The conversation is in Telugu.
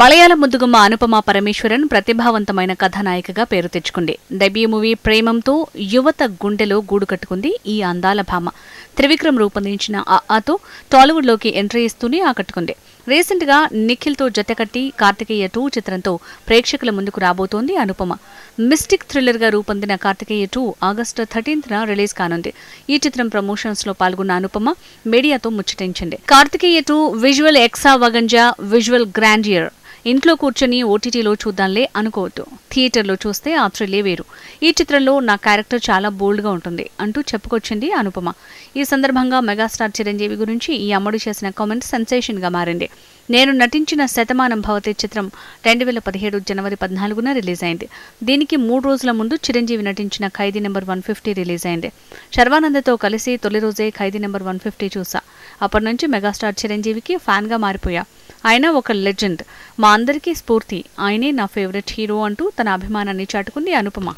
మలయాళ ముద్దుగుమ్మ అనుపమ పరమేశ్వరన్ ప్రతిభావంతమైన కథానాయికగా పేరు తెచ్చుకుంది. డెబ్యూ మూవీ ప్రేమంతో యువత గుండెలో గూడు కట్టుకుంది ఈ అందాల భామ. త్రివిక్రమ్ రూపొందించిన ఆ ఆతో టాలీవుడ్లోకి ఎంట్రీ ఇస్తూనే ఆకట్టుకుంది. రీసెంట్గా నిఖిల్తో జతకట్టి కార్తికేయ టూ చిత్రంతో ప్రేక్షకుల ముందుకు రాబోతోంది అనుపమ. మిస్టిక్ థ్రిల్లర్గా రూపొందిన కార్తికేయ టూ ఆగస్టు థర్టీన్త్న రిలీజ్ కానుంది. ఈ చిత్రం ప్రమోషన్స్లో పాల్గొన్న అనుపమ మీడియాతో ముచ్చటించింది. Karthikeya two visual extravaganza visual grandeur. ఇంట్లో కూర్చొని ఓటీటీలో చూద్దాంలే అనుకోవద్దు. థియేటర్లో చూస్తే ఆ థ్రిల్లే వేరు. ఈ చిత్రంలో నా క్యారెక్టర్ చాలా బోల్డ్గా ఉంటుంది అంటూ చెప్పుకొచ్చింది అనుపమ. ఈ సందర్భంగా మెగాస్టార్ చిరంజీవి గురించి ఈ అమ్మడు చేసిన కామెంట్ సెన్సేషన్గా మారింది. నేను నటించిన శతమానం భవతి చిత్రం రెండు వేల పదిహేడు జనవరి పద్నాలుగున రిలీజ్ అయింది దీనికి మూడు రోజుల ముందు చిరంజీవి నటించిన Khaidi number one fifty release అయింది శర్వానందతో కలిసి తొలి రోజే ఖైదీ నెంబర్ వన్ ఫిఫ్టీ చూసా. అప్పటి నుంచి మెగాస్టార్ చిరంజీవికి ఫ్యాన్గా మారిపోయా. ఆయన ఒక లెజెండ్. మా అందరికీ స్ఫూర్తి. ఆయనే నా ఫేవరెట్ హీరో అంటూ తన అభిమానాన్ని చాటుకుంది అనుపమ.